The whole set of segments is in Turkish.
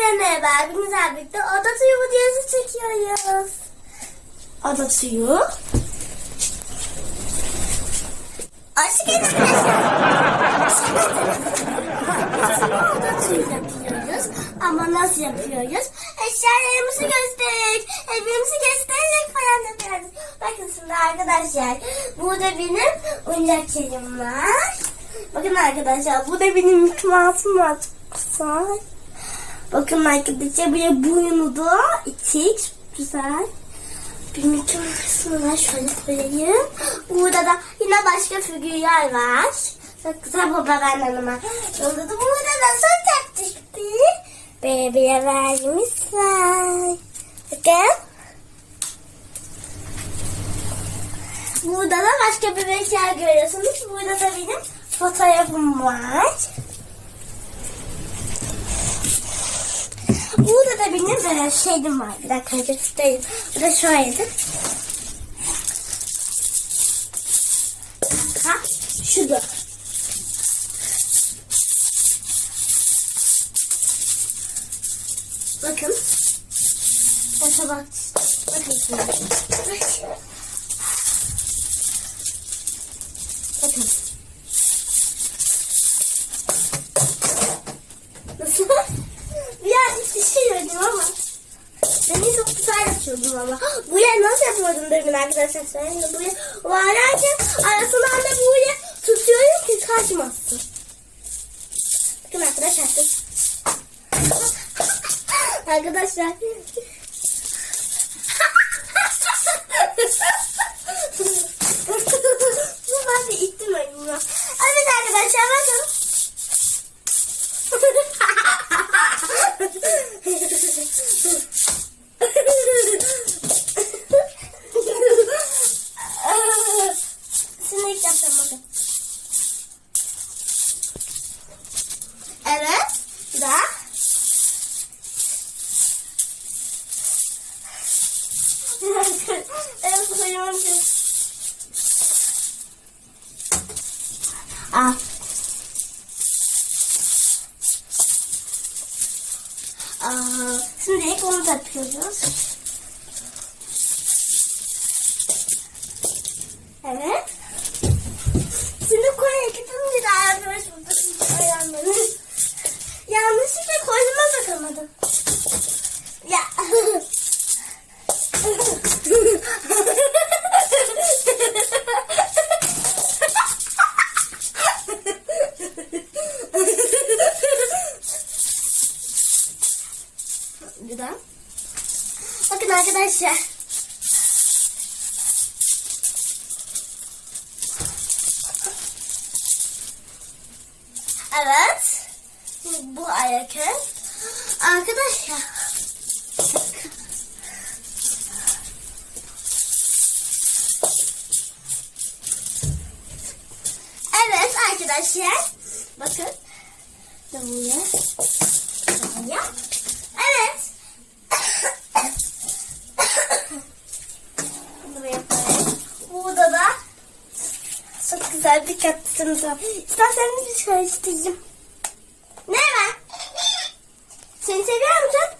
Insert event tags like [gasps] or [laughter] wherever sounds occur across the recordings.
Merhaba. Bizlerle birlikte oda suyu videosu çekiyoruz. Oda suyu. Aşk arkadaşlar. oda suyu yapıyoruz. Ama nasıl yapıyoruz? Eşyalarımızı göstererek, evimizi göstererek falan yapıyoruz. Bakın şimdi arkadaşlar. Burada benim oyuncaklarım var. Bakın arkadaşlar. Bu da benim Mickey Mouse'um var. Çok güzel. Bakın arkadaşlar bir boyunu da itik güzel. Bir Mouse'um var şöyle koyayım. Burada da yine başka figürler var. Çok güzel baba ben hanıma. Burada da burada da son taktık bir bebeğe verdiğimiz var. Bakın. Burada da başka bebekler görüyorsunuz. Burada da benim fotoğrafım var. Burada da benim böyle şeyim var. Bir dakika göstereyim. Bu da şöyle. Ha, şudur. Beni çok güzel yapıyordum ama. [gasps] Buraya nasıl yapıyordum demin arkadaşlar söyleyeyim de buraya vararken arasından da buraya tutuyorum ki kaçmasın. Bakın arkadaşlar. [laughs] arkadaşlar. [laughs] ben de ittim önüme. Evet arkadaşlar bakın. [laughs] İlk yapacağım. Evet. Bir daha. evet Aa. Yapıyoruz. Evet. Şimdi koyu ekipim bir daha yapıyoruz. Burada ayağımları. Yanlışlıkla koynuma takamadım. Evet. Bu ayakı. Arkadaşlar. Evet arkadaşlar. Bakın. Buraya. Buraya. Evet. Bunu yapalım. Burada da çok güzel bir kaktüsümüz var. İsterseniz bir isteyeyim. Ne var? Seni seviyor musun?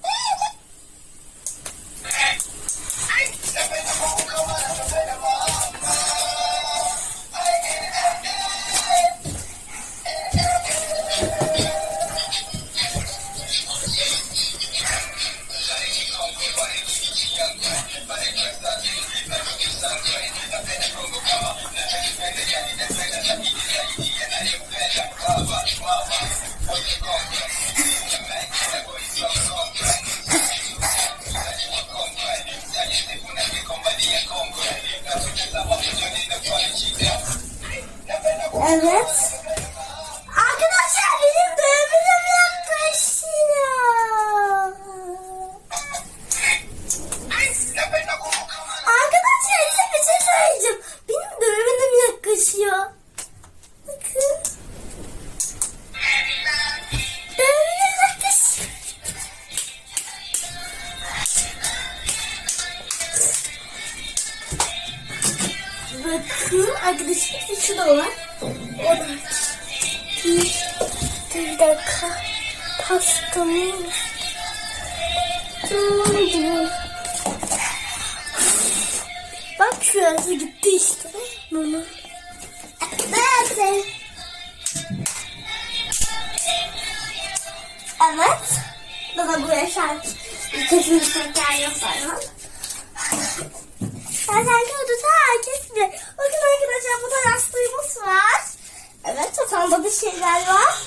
Bir şeyler var.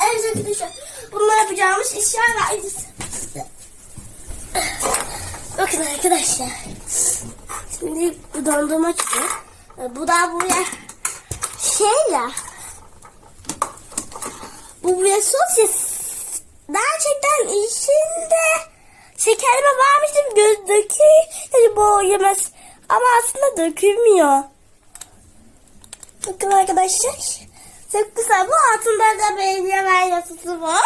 Evet arkadaşlar bunlar yapacağımız işler var. Bakın arkadaşlar. Şimdi bu dondurma çıkıyor. Bu da buraya şeyler. Bu buraya sosis. Gerçekten içinde şekerleme varmıştım gözdeki yani bu yemez. Ama aslında dökülmüyor. Bakın arkadaşlar. Çok güzel. Bu altında da belediye vergisi var.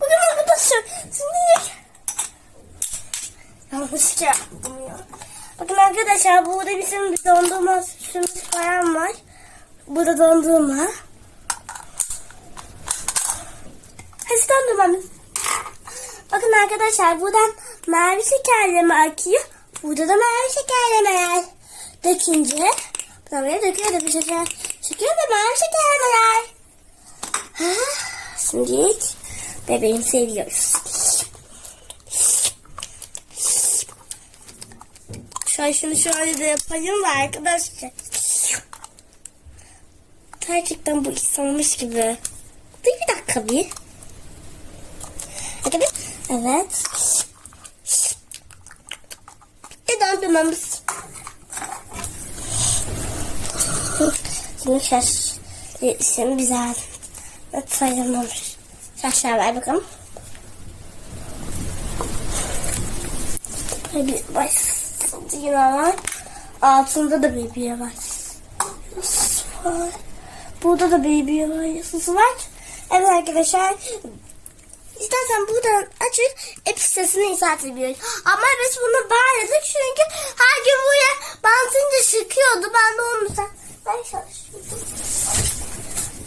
Bakın arkadaşlar. Şimdi yanlışça yaptım ya. Bakın arkadaşlar burada bizim bir dondurma süsümüz falan var. Burada dondurma. Hadi dondurmamız. Bakın arkadaşlar buradan mavi şekerleme akıyor. Burada da mavi şekerlemeler. Dökünce böyle döküyor da bir şeker. Şeker ve mavi şekerlemeler. Şimdi bebeğim seviyoruz. Şöyle şunu şöyle de yapayım da arkadaşlar. Gerçekten bu insanmış gibi. Dur bir dakika bir. Hadi bir. Evet. Bir dondurmamız. Şimdi şaş. Şimdi güzel. Sayılmamış. Şaşlar ver bakalım. Böyle bir baş yine var. Altında da var. Yasız var. Burada da baby var. Yasız var. Evet arkadaşlar. İstersen buradan açıp app sitesini ediyoruz. Ama biz bunu bağladık çünkü her gün buraya bantınca çıkıyordu. Ben de onu sen ben çalışıyordum.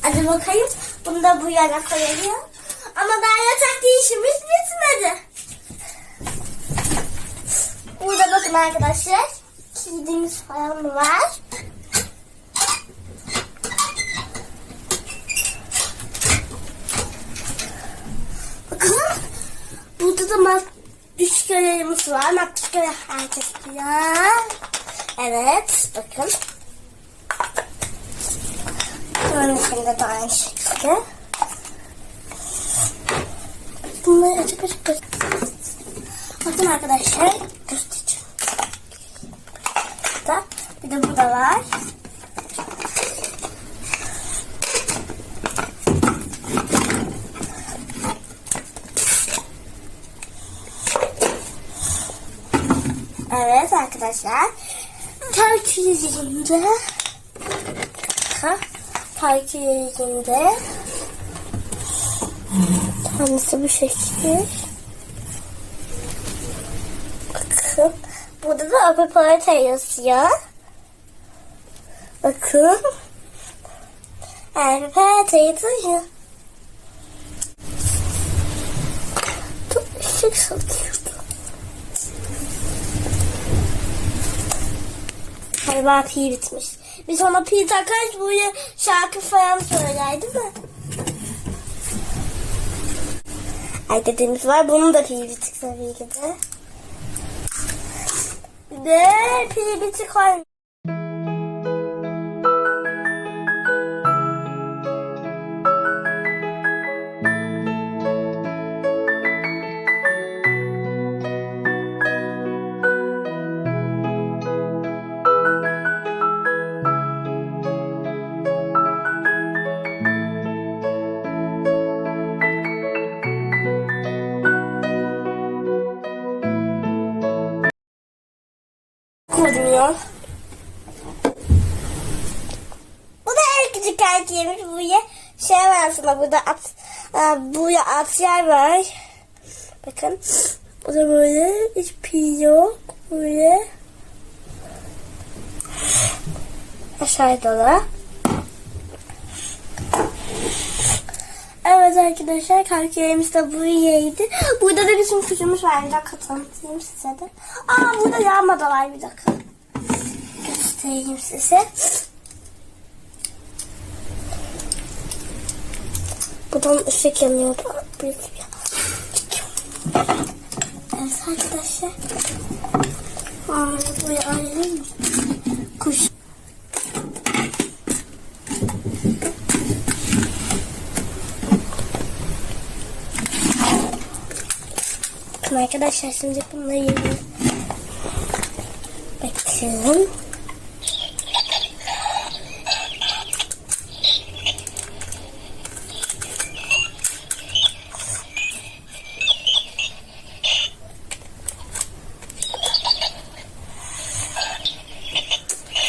Hadi bakayım. Bunu da bu yana koyalım. Ama daha yatak işimiz bitmedi. Burada bakın arkadaşlar. Kilidimiz falan var. Bakın. Burada da mat düşkelerimiz var. Mat düşkeler herkes biliyor. Evet. Bakın. İçinde de aynı şekilde. Bunları açık açık açık. Bakın arkadaşlar göstereceğim. Da, bir de burada var. Evet arkadaşlar. Takiyecinde takiyecinde tanesi bu şekil. Bakın. Burada da apiparata yazıyor. Bakın. Apiparata yazıyor. Çok ışık satıyordu. Galiba pi bitmiş. Biz ona pi takarız buraya şarkı falan söyler değil mi? Ay dediğimiz var. Bunun da pi bitik tabii ki de. Pi bitik var. Yer var. Bakın. Bu da böyle hiç pi yok. Böyle. Aşağıda da. Evet arkadaşlar kalkiyemiz de burayaydı. Burada da bizim kuşumuz var. Bir dakika tanıtayım size de. Aa burada yağma da var bir dakika. Göstereyim size. Buradan ışık yanıyor. Evet arkadaşlar. Aa, buraya ayrılır mı? Kuş. Bakın arkadaşlar şimdi bunları yiyelim. Bakın.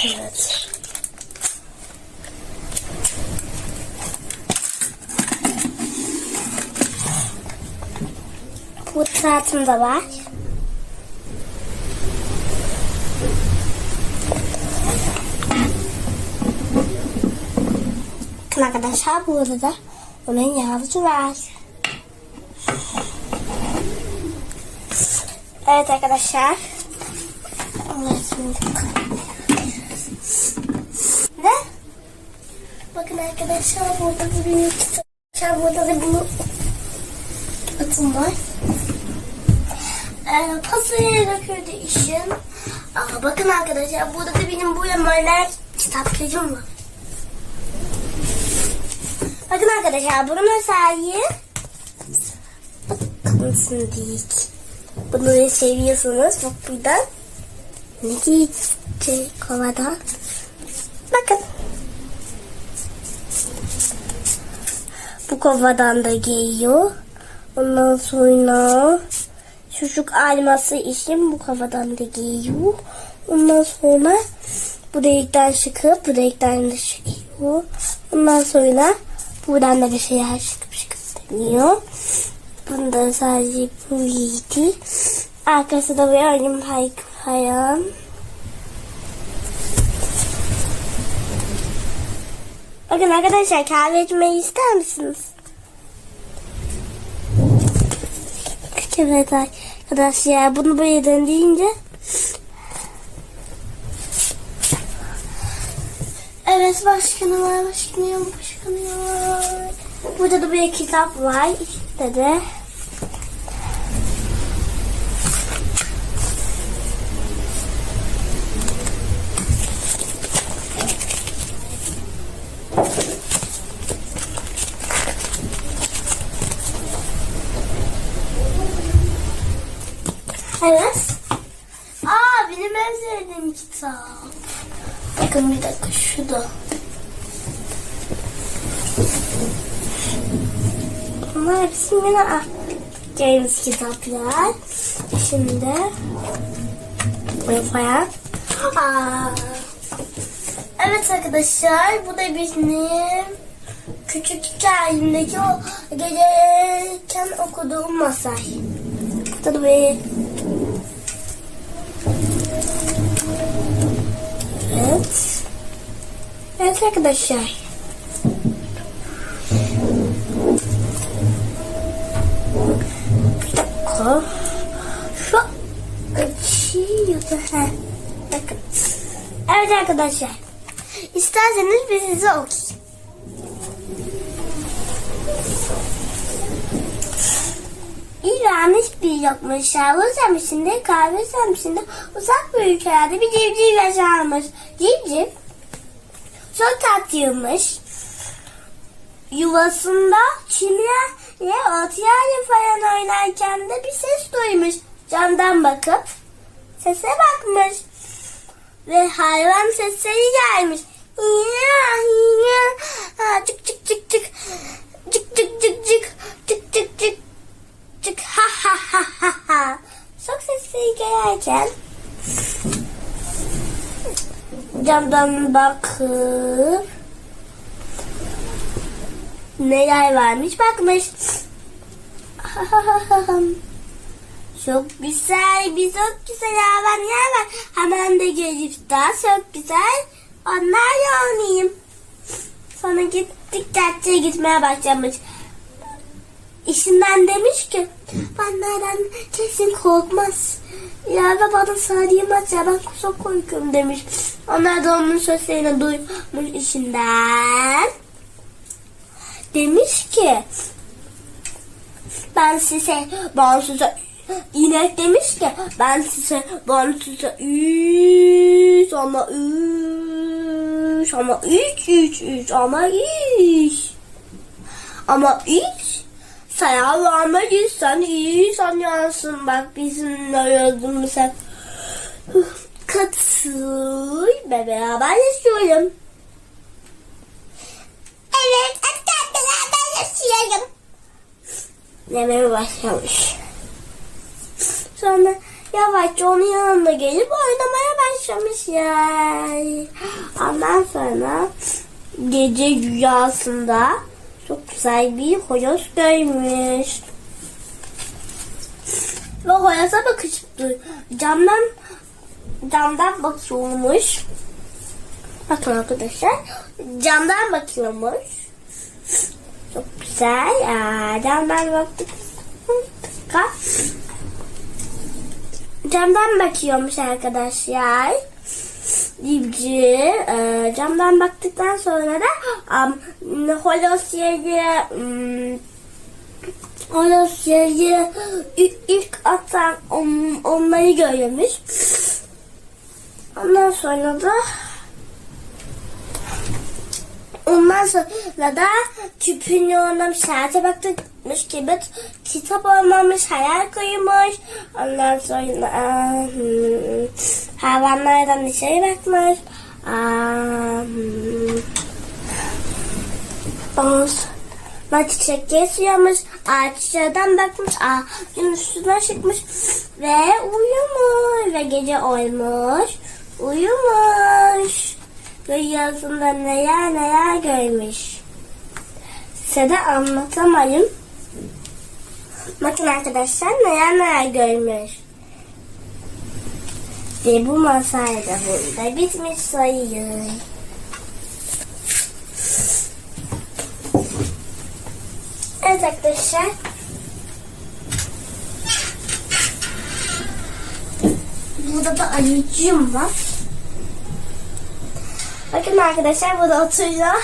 Evet. Bu saatım da var. Bakın arkadaşlar burada da onun yavrucu var. Evet arkadaşlar. Ne? Bakın arkadaşlar burada da büyük arkadaşlar burada da bunu atım var. Ee, pastayı döküldü işim. Aa, bakın arkadaşlar burada da benim bu yamalar kitaplarım var. Bakın arkadaşlar bunun özelliği bakın şimdi bunu seviyorsunuz. Bak buradan. Ne diyecek kovadan. Bakın. Bu kovadan da geliyor. Ondan sonra çocuk alması için bu kafadan da geliyor. Ondan sonra bu delikten çıkıp bu delikten de çıkıyor. Ondan sonra buradan da bir şeyler çıkıp çıkıp dönüyor. Bunda sadece bu iyiydi arkası da bir oyun falan. Bakın arkadaşlar kahve içmeyi ister misiniz? Evet arkadaşlar bunu böyle döndürünce Evet başkanım var başkanım başkanım. Burada da bir kitap var işte de. Evet. Aa benim en sevdiğim kitap. Bakın bir dakika şu da. Bunlar hepsi yine James kitaplar. Şimdi koyalım. Aa. Evet arkadaşlar bu da benim küçük hikayemdeki o gelirken okuduğum masal. Burada Evet. Evet arkadaşlar. Bir dakika. Şu açıyordu. Ha. Bakın. Evet arkadaşlar. İsterseniz bir size okuyayım. İran bir yokmuş. Şahı semisinde, kahve semisinde uzak bir ülkelerde bir civciv yaşarmış. Civciv çok tatlıymış. Yuvasında çimlerle otlarla falan oynarken de bir ses duymuş. Camdan bakıp sese bakmış. Ve hayvan sesleri gelmiş. Ya, ya, ha, çık çık çık çık. Çık çık çık çık. Çık çık çık. Çık ha ha ha ha ha. Çok sesleri gelirken camdan bakıp neler varmış bakmış. [laughs] çok güzel, bir çok güzel hayvanlar var. Hemen de gelip daha çok güzel onlarla oynayayım. Sonra git dikkatli gitmeye başlamış. İşinden demiş ki benden kesin korkmaz. Da bana sarılmaz ya ben çok korkuyorum demiş. Onlar da onun sözlerini duymuş işinden. Demiş ki ben size ben size inek demiş ki ben size ben size üç ama üç ama üç üç üç ama üç ama üç sen vermediysen iyi sen yansın bak bizimle yazdığımız sen katıl ve beraber yaşıyorum. Evet, hatta beraber yaşayalım. Demeye başlamış. Sonra yavaşça onun yanına gelip oynamaya başlamış yani. Ondan sonra gece rüyasında çok güzel bir horoz görmüş. Ve horoza bakıştı. Camdan camdan bakıyormuş. Bakın arkadaşlar. Camdan bakıyormuş. Çok güzel. Aa, camdan baktık. Camdan bakıyormuş arkadaşlar. Dibci. Ee, camdan baktıktan sonra da um, Holosya'yı um, Holosya'yı ilk, ilk atan on, onları görmüş. Ondan sonra da Ondan sonra da küpünü oynamış, saate bakmış gibi kitap olmamış, hayal koymuş. Ondan sonra hmm, hayvanlardan dışarı bakmış. Aa, hmm. Ondan sonra çiçek geçiyormuş, ağaçlardan bakmış, ağacın üstüne çıkmış ve uyumuş ve gece olmuş, uyumuş rüyasında neler neler görmüş. Size de anlatamayım. Bakın arkadaşlar neler neler görmüş. Ve bu masal da burada bitmiş sayıyor. Evet arkadaşlar. Burada da ayıcığım var. Bakın arkadaşlar burada oturuyor.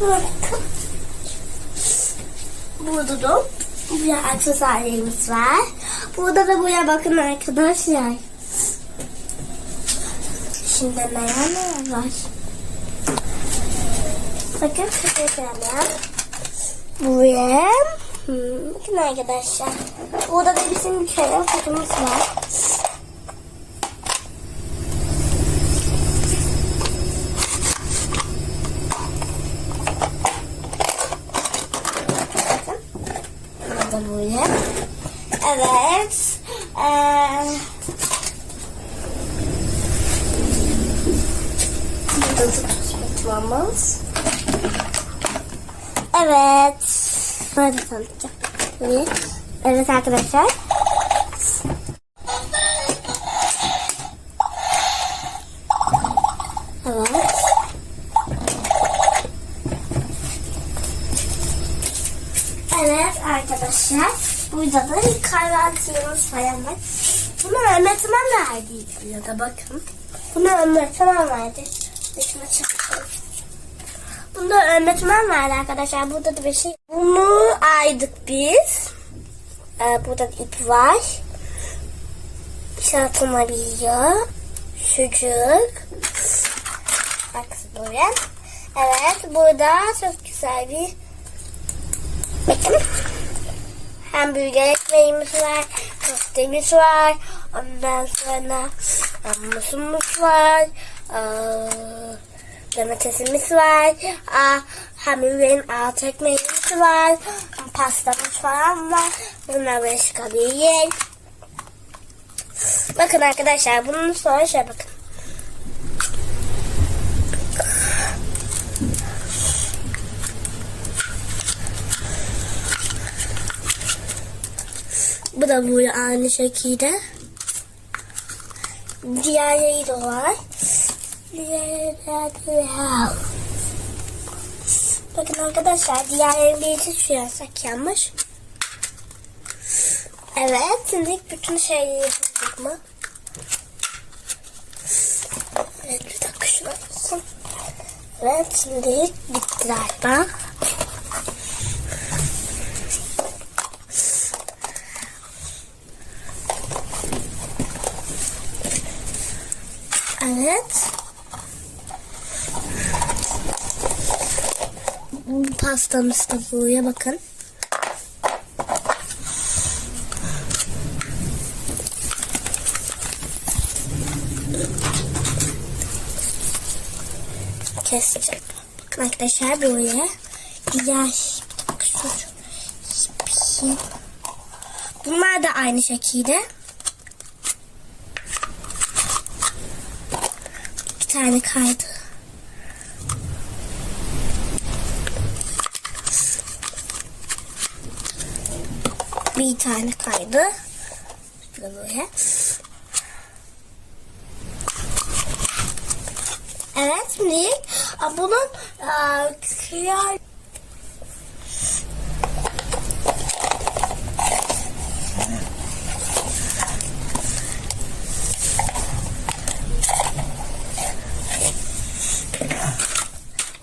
Bakın. Burada da bir aksesuarlarımız var. Burada da buraya bakın arkadaşlar. Şimdi neler var. Bakın kapatalım. Buraya Hmm, bakın arkadaşlar. Burada da bizim bir kere fotomuz var. Burada böyle. Evet. Ee, burada da tutmamız. Evet. Böyle tanıtacağım. Evet. Evet arkadaşlar. Evet. Evet arkadaşlar. Burada da kahvaltımız falan var. Bunu öğretmen verdiydi ya da bakın. Bunu öğretmen verdi. Bunda öğretmen vardı arkadaşlar. Burada da bir şey. Bunu aydık biz. Ee, burada da ip var. Çatılabiliyor. Sucuk. Bak buraya. Evet burada çok güzel bir bakın. Hamburger ekmeğimiz var. Köftemiz var. Ondan sonra musumuz var. Ee, domatesimiz var. Aa, hamburgerin alt ekmeğimiz var. Pastamız falan var. Bunlar böyle çıkabilir. Bakın arkadaşlar bunun sonra şöyle bakın. Bu da böyle aynı şekilde. Diğerleri de var. Bakın arkadaşlar diğerlerin bir içi sürersak yanmış. Evet şimdi bütün şeyleri yaptık mı? Evet bir dakika şuna bakın. Evet şimdi bitti galiba. Evet. Pastamız da buraya bakın. Keseceğim. Bakın arkadaşlar buraya. Diğer Bunlar da aynı şekilde. Bir tane kaydı. Bir tane kaydı. Böyle. Evet a, bunun a, kıyar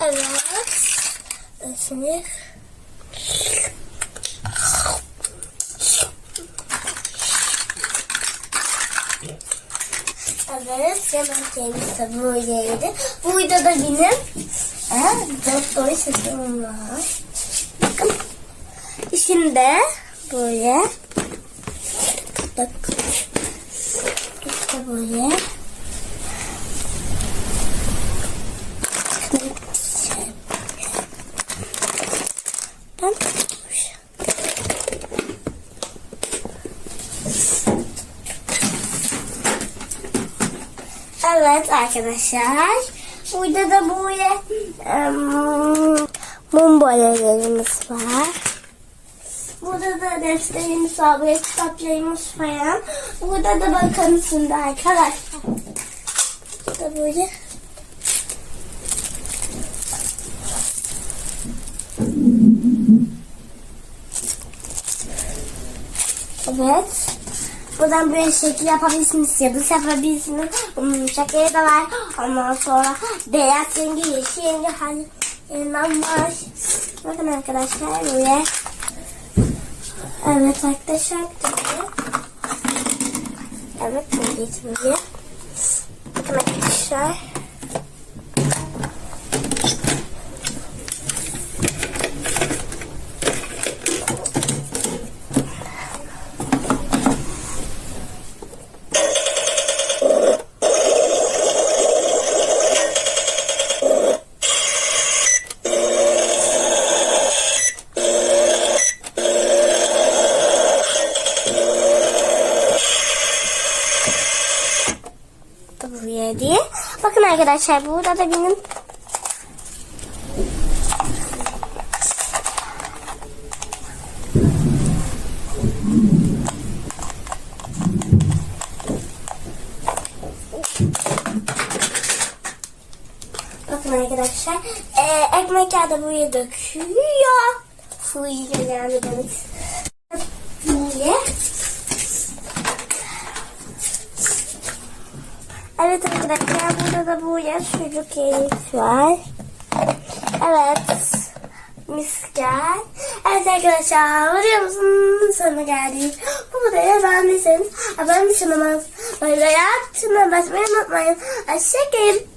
Evet. Şimdi Evet, yemek yemiş de böyleydi. Bu videoda benim e, doktor sesim var. Bakın. Şimdi böyle bak işte böyle ben Evet arkadaşlar. Burada da böyle um, mum boyalarımız var. Burada da defterimiz var. Böyle kitaplarımız falan. Burada da bakın şimdi arkadaşlar. Burada böyle. Evet. Buradan böyle şekil yapabilirsiniz, yıldız yapabilirsiniz. Hmm, şekeri de var. Ondan sonra beyaz rengi, yeşil rengi yeniden var. Bakın arkadaşlar böyle. Evet arkadaşlar. Böyle. Evet böyle. Bakın arkadaşlar. buraya diye. Bakın arkadaşlar burada da benim Bakın arkadaşlar ee, ekmek yağı da buraya döküyor. Fuyuyor yani demek. Böyle. Evet arkadaşlar burada da bu yaş çocuk keyif var. Evet. Miskel. Evet arkadaşlar videomuzun sonuna geldik. Bu videoyu beğendiyseniz abone olmayı. Böyle yaptığına basmayı unutmayın. Hoşçakalın.